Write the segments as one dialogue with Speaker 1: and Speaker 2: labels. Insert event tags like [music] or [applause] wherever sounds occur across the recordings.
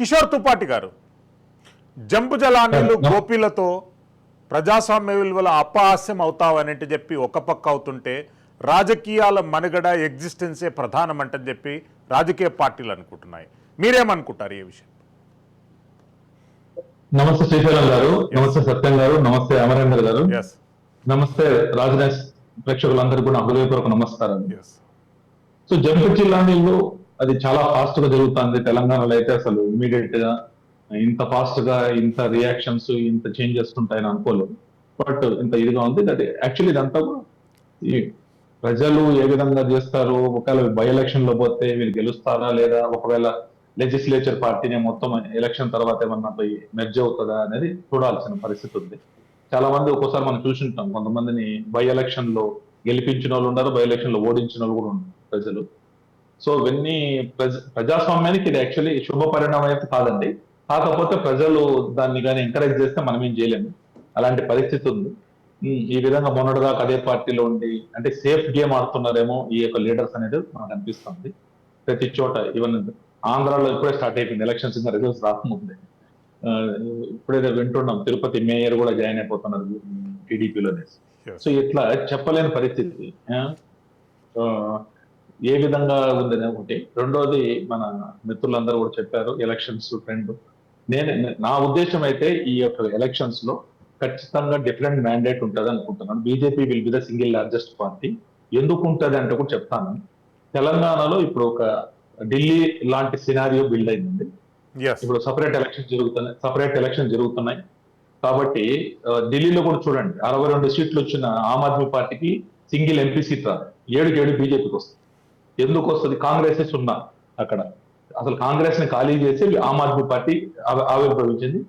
Speaker 1: కిషోర్ తుపాటి గారు. జంపు జలానీలు గోపీలతో ప్రజాస్వామ్య విలువల అపహాస్యం అవుతావనంటే చెప్పి ఒక పక్క అవుతుంటే రాజకీయాల మనుగడ ఎగ్జిస్టెన్సే ప్రధానమంటని చెప్పి రాజకీయ పార్టీలు అనుకుంటున్నాయి. మీరేమనుకుంటారు ఈ విషయం?
Speaker 2: నమస్తే శ్రీశైలం గారు నమస్తే సత్యం గారు నమస్తే అమరేందర్ గారు. నమస్తే రాజనేష్ ప్రేక్షకులందరికీ కూడా హృదయపూర్వక నమస్కారం సో జంపు జిల్లాలో అది చాలా ఫాస్ట్గా జరుగుతుంది తెలంగాణలో అయితే అసలు ఇమీడియట్గా. ఇంత ఫాస్ట్గా ఇంత రియాక్షన్స్ ఇంత చేంజెస్ ఉంటాయని అనుకోలేదు. బట్ ఇంత ఇదిగా ఉంది. దట్ యాక్చువల్లీ ఇదంతా కూడా ఈ ప్రజలు ఏ విధంగా చేస్తారు ఒకవేళ బై ఎలక్షన్లో పోతే వీళ్ళు గెలుస్తారా లేదా ఒకవేళ లెజిస్లేచర్ పార్టీనే మొత్తం ఎలక్షన్ తర్వాత ఏమన్నా పోయి మెర్జ్ అవుతుందా అనేది చూడాల్సిన పరిస్థితి ఉంది. చాలా మంది ఒక్కోసారి మనం చూసింటాం. కొంతమందిని బై ఎలక్షన్లో గెలిపించిన వాళ్ళు ఉన్నారు బై ఎలక్షన్లో ఓడించిన వాళ్ళు కూడా ఉన్నారు ప్రజలు. సో ఇవన్నీ ప్రజ ప్రజాస్వామ్యానికి ఇది యాక్చువల్లీ శుభ పరిణామం అయితే కాదండి. కాకపోతే ప్రజలు దాన్ని కానీ ఎంకరేజ్ చేస్తే మనం ఏం చేయలేము. అలాంటి పరిస్థితి ఉంది. ఈ విధంగా మొన్నటిదాకా అదే పార్టీలో ఉండి అంటే సేఫ్ గేమ్ ఆడుతున్నారేమో ఈ యొక్క లీడర్స్ అనేది మనకు అనిపిస్తుంది. ప్రతి చోట ఈవెన్ ఆంధ్రాలో ఇప్పుడే స్టార్ట్ అయిపోయింది. ఎలక్షన్స్ ఇంకా రిజల్ట్స్ రాకముందే. ఆ, ఇప్పుడే వింటున్నాం. తిరుపతి మేయర్ కూడా జాయిన్ అయిపోతున్నారు టీడీపీలో
Speaker 1: Yes.
Speaker 2: సో ఇట్లా చెప్పలేని పరిస్థితి. ఏ విధంగా ఉందని ఒకటి. రెండోది మన మిత్రులందరూ కూడా చెప్పారు ఎలక్షన్స్ ట్రెండ్ నేను నా ఉద్దేశం అయితే ఈ యొక్క ఎలక్షన్స్లో ఖచ్చితంగా డిఫరెంట్ మ్యాండేట్ ఉంటుంది అనుకుంటున్నాను. BJP will be the single largest party ఎందుకు ఉంటుంది అంటే కూడా చెప్తాను. తెలంగాణలో ఇప్పుడు ఒక ఢిల్లీ లాంటి సినారియో బిల్డ్ అయింది ఇప్పుడు సపరేట్ ఎలక్షన్ జరుగుతున్నాయి సపరేట్ ఎలక్షన్ జరుగుతున్నాయి. కాబట్టి ఢిల్లీలో కూడా చూడండి. అరవై రెండు సీట్లు వచ్చిన ఆమ్ ఆద్మీ పార్టీకి సింగిల్ ఎంపీ సీట్ రాదు. ఏడుకి ఏడు బీజేపీకి వస్తుంది. ఎందుకు వస్తుంది? కాంగ్రెస్ సున్నా అక్కడ. అసలు కాంగ్రెస్ని ఖాళీ చేసి ఆమ్ ఆద్మీ పార్టీ ఆవి- ఆవిర్భవించింది.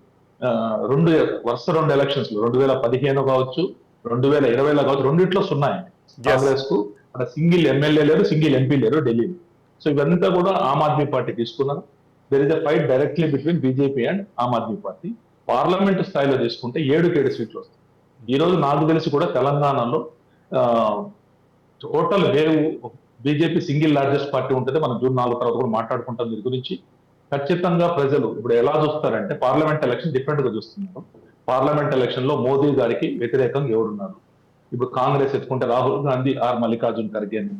Speaker 2: రెండు వరుస రెండు ఎలక్షన్స్ రెండు వేల పదిహేను కావచ్చు రెండు వేల ఇరవైలో కావచ్చు రెండిట్లో సున్నాయి. కాంగ్రెస్కు అక్కడ సింగిల్ ఎమ్మెల్యే లేరు సింగిల్ ఎంపీ లేరు ఢిల్లీలో సో ఇవంతా కూడా ఆమ్ ఆద్మీ పార్టీ తీసుకున్నారు. There is a fight directly between BJP and Aam Aadmi party. Parliament స్థాయిలో తీసుకుంటే ఏడుకి ఏడు సీట్లు వస్తాయి. ఈ రోజు నాకు తెలిసి కూడా తెలంగాణలో total wave BJP single largest party ఉంటుంది మనం జూన్ నాలుగు తర్వాత కూడా మాట్లాడుకుంటాం దీని గురించి. ఖచ్చితంగా ప్రజలు ఇప్పుడు ఎలా చూస్తారంటే పార్లమెంట్ ఎలక్షన్ డిఫరెంట్గా చూస్తున్నారు. పార్లమెంట్ ఎలక్షన్లో మోదీ గారికి వ్యతిరేకంగా ఎవరున్నారు? ఇప్పుడు కాంగ్రెస్ ఎత్తుకుంటే రాహుల్ గాంధీ ఆర్ మల్లికార్జున్ ఖర్గే అని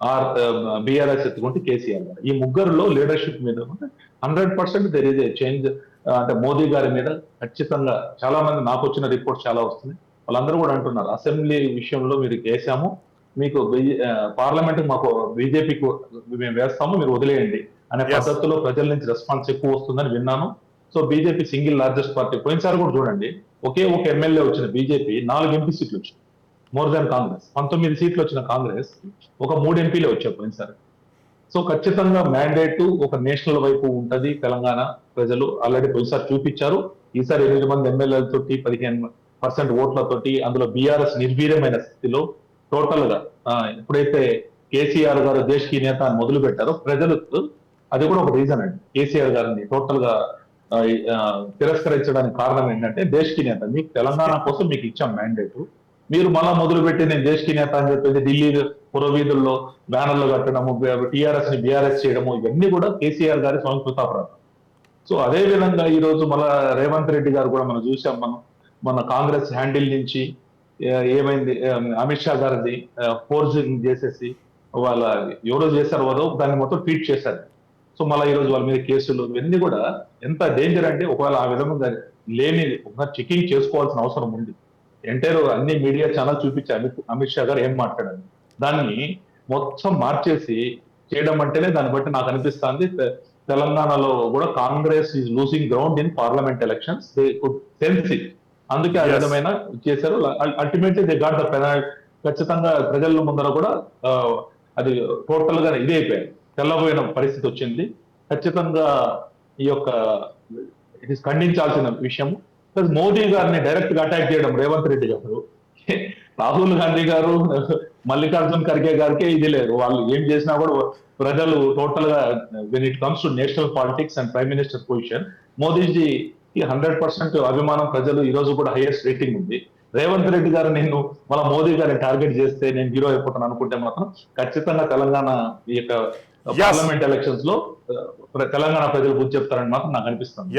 Speaker 2: ఆర్ బీఆర్ఎస్ ఎత్తుకుంటే కేసీఆర్ గారు. ఈ ముగ్గురులో లీడర్షిప్ మీద hundred percent there is a change అంటే మోదీ గారి మీద ఖచ్చితంగా చాలా మంది నాకు వచ్చిన రిపోర్ట్స్ చాలా వస్తున్నాయి. వాళ్ళందరూ కూడా అంటున్నారు అసెంబ్లీ విషయంలో మీరు వేసాము మీకు పార్లమెంట్ మాకు బీజేపీకి మేము వేస్తాము మీరు వదిలేయండి అనే. పద్ధతిలో ప్రజల నుంచి రెస్పాన్స్ ఎక్కువ వస్తుందని విన్నాను. So BJP single largest party పోయినసారి కూడా చూడండి ఒకే ఒక ఎమ్మెల్యే వచ్చిన బీజేపీ నాలుగు ఎంపీ సీట్లు వచ్చాయి మోర్ దాన్ కాంగ్రెస్. పంతొమ్మిది సీట్లు వచ్చిన కాంగ్రెస్ ఒక మూడు ఎంపీలే వచ్చాయి పోయినసారి. సో ఖచ్చితంగా మ్యాండేట్ ఒక నేషనల్ వైపు ఉంటది తెలంగాణ ప్రజలు. ఆల్రెడీ పోయినసారి చూపించారు. ఈసారి ఎనిమిది మంది ఎమ్మెల్యేలతోటి పదిహేను పర్సెంట్ ఓట్లతోటి అందులో బీఆర్ఎస్ నిర్వీర్యమైన స్థితిలో టోటల్గా ఎప్పుడైతే కేసీఆర్ గారు దేశకి నేత అని మొదలు పెట్టారో ప్రజలు అది కూడా ఒక రీజన్ అండి. కేసీఆర్ గారిని టోటల్గా తిరస్కరించడానికి కారణం ఏంటంటే దేశకి నేత. మీకు తెలంగాణ కోసం మీకు ఇచ్చాం మ్యాండేట్ మీరు మళ్ళా మొదలు పెట్టి నేను దేశకి నేత అని చెప్పేసి ఢిల్లీ పురవీధుల్లో బ్యానర్లు కట్టడము టిఆర్ఎస్ని బీఆర్ఎస్ చేయడము ఇవన్నీ కూడా కేసీఆర్ గారి స్వయంకృతాపరాధం సో అదే విధంగా ఈ రోజు మళ్ళా రేవంత్ రెడ్డి గారు కూడా మనం చూసాం మనం. మన కాంగ్రెస్ హ్యాండిల్ నుంచి ఏమైంది? అమిత్ షా గారిది ఫోర్జింగ్ చేసేసి వాళ్ళ ఎవరో చేశారు వారు దాన్ని మొత్తం ట్వీట్ చేశారు. సో మళ్ళీ ఈరోజు వాళ్ళ మీద కేసులు ఇవన్నీ కూడా ఎంత డేంజర్ అంటే ఒకవేళ ఆ విధంగా లేని ఒక చెకింగ్ చేసుకోవాల్సిన అవసరం ఉంది. ఎంటైర్ అన్ని మీడియా ఛానల్ చూపించి అమిత్ అమిత్ షా గారు ఏం మాట్లాడారు? దాన్ని మొత్తం మార్చేసి చేయడం అంటేనే దాన్ని బట్టి నాకు అనిపిస్తుంది. తెలంగాణలో కూడా Congress is losing ground in parliament elections they could sense it అందుకే ఆ. విధమైన చేశారు. అల్టిమేట్లీ దే గాట్ ద ఖచ్చితంగా ప్రజల ముందర కూడా అది టోటల్గా ఇదే అయిపోయారు తెల్లబోయిన పరిస్థితి వచ్చింది. ఖచ్చితంగా ఈ యొక్క ఇట్ ఇస్ ఖండించాల్సిన విషయం. ప్లస్ మోదీ గారిని డైరెక్ట్గా అటాక్ చేయడం రేవంత్ రెడ్డి గారు. [laughs] రాహుల్ గాంధీ గారు మల్లికార్జున్ ఖర్గే గారికి ఇది లేదు. వాళ్ళు ఏం చేసినా కూడా ప్రజలు టోటల్గా when it comes to national politics and prime minister position Modiji hundred percent అభిమానం ప్రజలు ఈ రోజు కూడా హైయెస్ట్ రేటింగ్ ఉంది. రేవంత్ రెడ్డి గారు నేను మళ్ళీ మోదీ గారిని టార్గెట్ చేస్తే నేను హీరో అయిపోతాను అనుకుంటే మాత్రం ఖచ్చితంగా తెలంగాణ ఈ యొక్క పార్లమెంట్ ఎలక్షన్స్లో తెలంగాణ ప్రజలు బుద్ధి చెప్తారని మాత్రం నాకు అనిపిస్తుంది.